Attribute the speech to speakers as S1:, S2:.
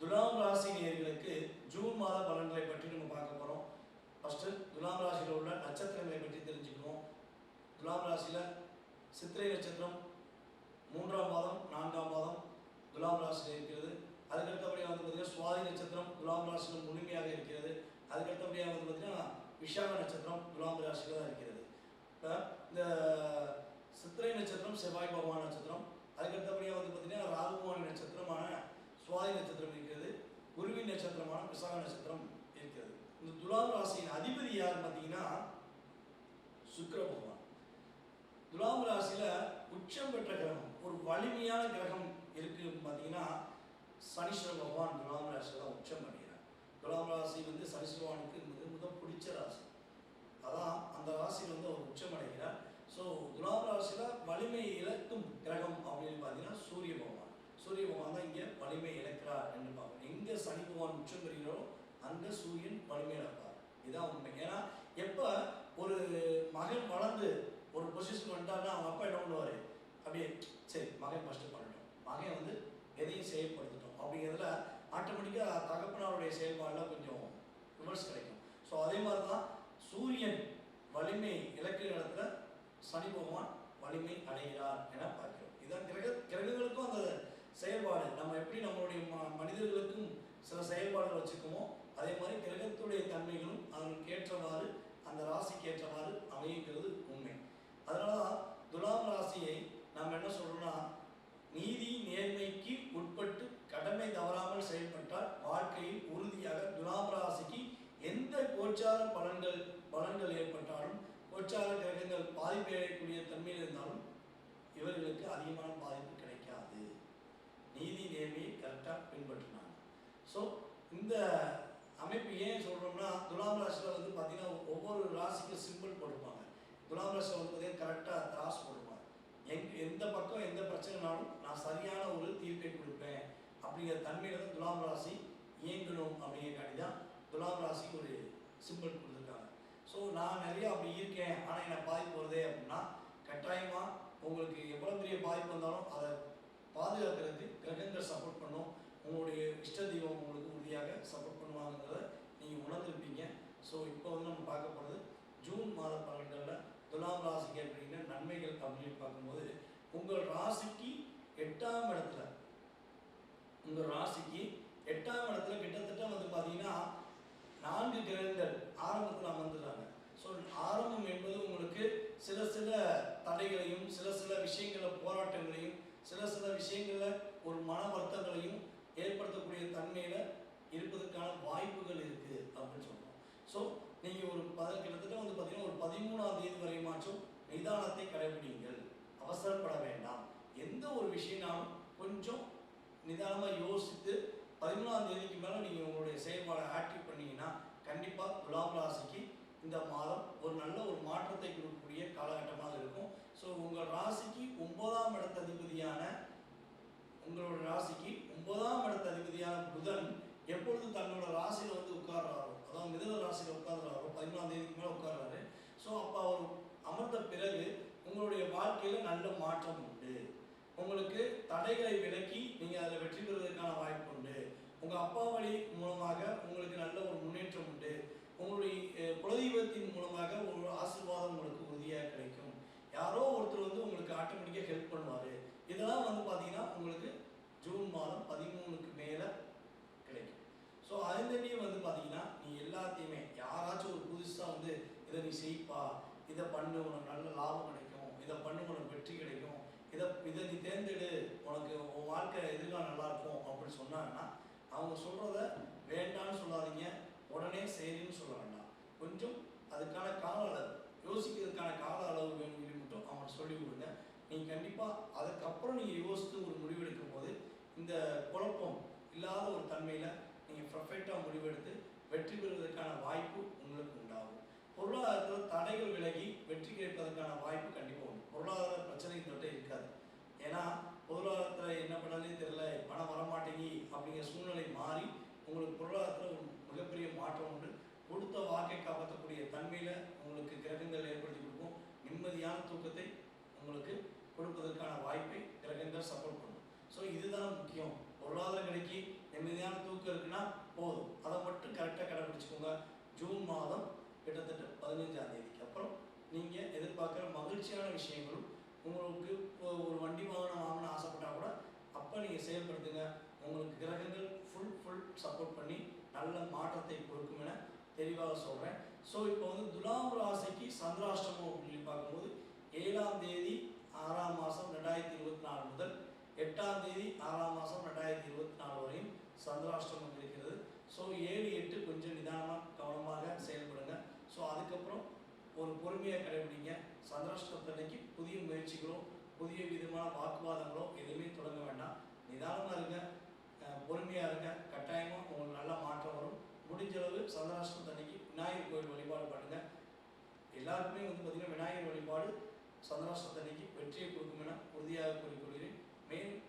S1: துலாம் ராசி நேர்களுக்கு ஜூன் மாத பலன்களை பற்றி நம்ம பார்க்க போகிறோம் ஃபஸ்ட்டு துலாம் ராசியில் உள்ள நட்சத்திரங்களை பற்றி தெரிஞ்சுக்கணும். துலாம் ராசியில் சித்திரை நட்சத்திரம் மூன்றாம் மாதம் நான்காம் மாதம் துலாம் ராசியில் இருக்கிறது. அதுக்கடுத்தபடியாக வந்து பார்த்தீங்கன்னா சுவாதி நட்சத்திரம் துலாம் ராசியில் முழுமையாக இருக்கிறது. அதுக்கடுத்தபடியாக வந்து பார்த்திங்கன்னா விஷாக நட்சத்திரம் துலாம் ராசியில் தான் இருக்கிறது. இப்போ இந்த சித்திரை நட்சத்திரம் செவ்வாய் பகவான் நட்சத்திரம் அதுக்கடுத்தபடியாக வந்து பார்த்தீங்கன்னா ராகுபவான் நட்சத்திரமான சுவாதி நட்சத்திரம் இருக்கிறது குருவின் நட்சத்திரமான விசாக நட்சத்திரம் இருக்கிறது. இந்த துலாம் ராசியின் அதிபதி யார் பார்த்தீங்கன்னா சுக்கர பகவான். துலாம் ராசியில உச்சம் பெற்ற கிரகம் ஒரு வலிமையான கிரகம் இருக்கு பார்த்தீங்கன்னா சனீஸ்வர பகவான் துலாம் ராசியில் தான் உச்சம் பண்ணிக்கிறார் துலாம் ராசி வந்து சனீஸ்வர பகவானுக்கு மிக மிக பிடிச்ச ராசி. அதான் அந்த ராசியில் வந்து அவர் உச்சம் அடைகிறார். ஸோ துலாம் ராசியில் வலிமை இழக்கும் கிரகம் அப்படின்னு பார்த்தீங்கன்னா சூரிய பகவான் சூரிய பகவான் தான் இங்கே வலிமை இழக்கிறார் என்று பார்க்கணும் எங்கே சனி பகவான் உச்சம் பெறுகிறோ அங்கே சூரியன் வலிமை இழப்பார் இதுதான் உண்மை. ஏன்னா எப்போ ஒரு மகன் வளர்ந்து ஒரு பொசிஷன் வந்துட்டாருன்னா அவங்க அப்பா என்ன பண்ணுவார்? அப்படியே சரி மகன் ஃபஸ்ட்டு பண்ணட்டும். மகன் வந்து எதையும் செயல்படுத்தட்டும். அப்படிங்கிறதுல ஆட்டோமேட்டிக்காக தகப்பனாருடைய செயல்பாடில் கொஞ்சம் ரிவர்ஸ் கிடைக்கும். ஸோ அதே மாதிரி தான் சூரியன் வலிமை இலக்கிய இடத்துல சனி பகவான் வலிமை அடைகிறார் என பார்க்கிறோம். இதான் கிரக கிரகங்களுக்கும் அந்த செயல்பாடு. நம்ம எப்படி நம்மளுடைய ம மனிதர்களுக்கும் சில செயல்பாடுகள் வச்சுக்குமோ அதே மாதிரி கிரகத்துடைய தன்மைகளும் அதற்கு ஏற்றவாறு அந்த ராசிக்கு ஏற்றவாறு அமையுங்கிறது உண்மை. அதனால தான் துலாம் ராசியை நாம் என்ன சொல்றோம்னா நீதி நேர்மைக்கு உட்பட்டு கடமை தவறாமல் செயல்பட்டால் வாழ்க்கையில் உறுதியாக துலாம் ராசிக்கு எந்த கோச்சார பலன்கள் பலன்கள் ஏற்பட்டாலும் கோச்சார கிரகங்கள் பாதிப்பு அடையக்கூடிய தன்மையில் இருந்தாலும் இவர்களுக்கு அதிகமான பாதிப்பு கிடைக்காது. நீதி நேர்மையை கரெக்டாக பின்பற்றினார் ஸோ இந்த அமைப்பு ஏன் சொல்கிறோம்னா துலாம் ராசியில் வந்து பார்த்தீங்கன்னா ஒவ்வொரு ராசிக்கும் சிம்பிள் போட்டிருப்பாங்க. துலாம் ராசியில் வந்து பார்த்தீங்கன்னா கரெக்டாக திராஸ் போடுவாங்க எங் எந்த பக்கம் எந்த பிரச்சனைனாலும் நான் சரியான ஒரு தீர்ப்பை கொடுப்பேன். அப்படிங்கிற தன்மையில் தான் துலாம் ராசி இயங்கணும் அப்படிங்கிறக்காண்டி தான் துலாம் ராசிக்கு ஒரு சிம்பிள் கொடுத்துருக்காங்க. ஸோ நான் நிறையா அப்படி இருக்கேன் ஆனால் என்னை பாதிப்பு வருதே அப்படின்னா கட்டாயமாக உங்களுக்கு எவ்வளோ பெரிய பாதிப்பு வந்தாலும் அதை பாதுகாக்கிறதுக்கு கிரகங்கள் சப்போர்ட் பண்ணும் உங்களுடைய இஷ்ட தெய்வம் உங்களுக்கு உறுதியாக சப்போர்ட் பண்ணுவாங்கிறத நீங்கள் உணர்ந்திருப்பீங்க. ஸோ இப்போ வந்து நம்ம பார்க்க போகிறது ஜூன் மாத பலன்களில் துலாம் ராசிக்கு அப்படிங்கிற நன்மைகள் அப்படின்னு பார்க்கும்போது உங்கள் ராசிக்கு எட்டாம் இடத்துல உங்கள் ராசிக்கு எட்டாம் இடத்துல கிட்டத்தட்ட வந்து பார்த்தீங்கன்னா நான்கு கிரகங்கள் ஆரம்பத்தில் அமர்ந்துடுறாங்க ஸோ ஆரம்பம் என்பது உங்களுக்கு சில சில தடைகளையும் சில சில விஷயங்களில் போராட்டங்களையும் சில சில விஷயங்களில் ஒரு மன வருத்தங்களையும் ஏற்படுத்தக்கூடிய தன்மையில் இருப்பதற்கான வாய்ப்புகள் இருக்குது அப்படின்னு சொல்கிறோம் ஸோ நீங்கள் ஒரு பத கிட்டத்தட்ட வந்து பார்த்தீங்கன்னா ஒரு பதிமூணாம் தேதி வரையுமாச்சும் நிதானத்தை கடைபிடிங்கள் அவசரப்பட வேண்டாம். எந்த ஒரு விஷயம்னாலும் கொஞ்சம் நிதானமாக யோசித்து பதிமூணாம் தேதிக்கு மேலே நீங்கள் உங்களுடைய செயல்பாடை ஆக்டிவ் பண்ணீங்கன்னா கண்டிப்பாக துலாம் ராசிக்கு இந்த மாதம் ஒரு நல்ல ஒரு மாற்றத்தை கொடுக்கக்கூடிய காலகட்டமாக இருக்கும். ஸோ உங்கள் ராசிக்கு ஒன்பதாம் இடத்த அதிபதியான உங்களோட ராசிக்கு ஒன்பதாம் இடத்த அதிபதியான புதன் எப்பொழுது தன்னோட ராசியில் வந்து உட்கார்றாரோ அதாவது மிதன ராசியில் உட்கார்றாரோ பதிமூணாம் தேதிக்கு மேலே உட்கார்றாரு ஸோ அப்போ அவர் அமர்ந்த பிறகு உங்களுடைய வாழ்க்கையில் நல்ல மாற்றம் உண்டு. உங்களுக்கு தடைகளை விலக்கி நீங்கள் அதில் வெற்றி பெறுவதற்கான வாய்ப்பு உண்டு. உங்கள் அப்பா வழி மூலமாக உங்களுக்கு நல்ல ஒரு முன்னேற்றம் உண்டு. உங்களுடைய குலதெய்வத்தின் மூலமாக ஒரு ஆசீர்வாதம் உங்களுக்கு உறுதியாக கிடைக்கும். யாரோ ஒருத்தர் வந்து உங்களுக்கு ஆட்டோமேட்டிக்காக ஹெல்ப் பண்ணுவார். இதெல்லாம் வந்து பார்த்தீங்கன்னா உங்களுக்கு ஜூன் மாதம் பதிமூணுக்கு மேலே கிடைக்கும் ஸோ அதுலேயே வந்து பார்த்தீங்கன்னா நீ எல்லாத்தையுமே யாராச்சும் ஒரு புதுசாக வந்து இதை நீ செய்ப்பா இதை பண்ணு உனக்கு நல்ல லாபம் கிடைக்கும் இதை பண்ணு உனக்கு வெற்றி கிடைக்கும் இதை இதை நீ தேர்ந்தெடு உனக்கு உன் வாழ்க்கை எதிர்காலம் நல்லா அப்படி சொன்னாங்கன்னா அவங்க சொல்கிறத வேண்டாம்னு சொல்லாதீங்க. உடனே சரின்னு சொல்ல வேண்டாம். கொஞ்சம் அதுக்கான கால அளவு யோசிக்கிறதுக்கான கால அளவு வேணும் சொல்லி மட்டும் அவங்க சொல்லி கொடுங்க. நீங்கள் கண்டிப்பாக அதுக்கப்புறம் நீங்கள் யோசித்து ஒரு முடிவெடுக்கும் போது இந்த குழப்பம் இல்லாத ஒரு தன்மையில் நீங்கள் ப்ரொஃபெக்டாக முடிவெடுத்து வெற்றி பெறுவதற்கான வாய்ப்பு உங்களுக்கு உண்டாகும். பொருளாதாரத்தில் தடைகள் விலகி வெற்றி கிடைப்பதற்கான வாய்ப்பு கண்டிப்பாக உண்டு. பொருளாதார பிரச்சனை தொட்டே இருக்காது. ஏன்னா பொருளாதார உங்களுக்கு பொருளாதாரத்தில் ஒரு மிகப்பெரிய மாற்றம் உண்டு. கொடுத்த வாக்கை காப்பாற்றக்கூடிய தன்மையில் உங்களுக்கு கிரகங்கள் ஏற்படுத்தி கொடுக்கும். நிம்மதியான தூக்கத்தை உங்களுக்கு கொடுப்பதற்கான வாய்ப்பை கிரகங்கள் சப்போர்ட் பண்ணும். ஸோ இதுதான் முக்கியம். பொருளாதார கிடைக்கி நிம்மதியான தூக்கம் இருக்குன்னா போதும். அதை மட்டும் கரெக்டாக கடைபிடிச்சிக்கோங்க. ஜூன் மாதம் கிட்டத்தட்ட பதினஞ்சாம் தேதிக்கு அப்புறம் நீங்கள் எதிர்பார்க்குற மகிழ்ச்சியான விஷயங்களும் உங்களுக்கு ஒரு வண்டி வாகனம் வாங்கணும்னு ஆசைப்பட்டால் கூட அப்போ நீங்கள் செயல்படுத்துங்க. உங்களுக்கு கிரகங்கள் ஃபுல் ஃபுல் சப்போர்ட் பண்ணி நல்ல மாற்றத்தை கொடுக்கும் என தெளிவாக சொல்கிறேன் ஸோ இப்போ வந்து துலாம் ராசிக்கு சந்திராஷ்டமம் அப்படின்னு பார்க்கும்போது ஏழாம் தேதி ஆறாம் மாதம் ரெண்டாயிரத்தி இருபத்தி நாலு முதல் எட்டாம் தேதி ஆறாம் மாதம் ரெண்டாயிரத்தி இருபத்தி நாலு வரையும் சந்திராஷ்டமம் இருக்கிறது. ஸோ ஏழு எட்டு கொஞ்சம் நிதானமாக கவனமாக செயல்படுங்க. ஸோ அதுக்கப்புறம் ஒரு பொறுமையாக கடைபிடிங்க. சந்திராஷ்டத்தன்னைக்கு புதிய முயற்சிகளோ புதிய விதமான வாக்குவாதங்களோ எதுவுமே தொடங்க வேண்டாம். நிதானமாக இருங்க. பொறுமையாக இருங்க. கட்டாயமாக உங்களுக்கு நல்ல மாற்றம் வரும். முடிஞ்ச அளவு சந்திராஷ்டமத்தன்னைக்கு விநாயகர் கோயில் வழிபாடு பண்ணுங்கள் எல்லாருக்குமே வந்து பார்த்திங்கன்னா விநாயகர் வழிபாடு சந்திராஷ்டமத்தன்னைக்கு வெற்றியை கொடுக்கும் என உறுதியாக கூறிக்கொள்கிறேன். மேலும்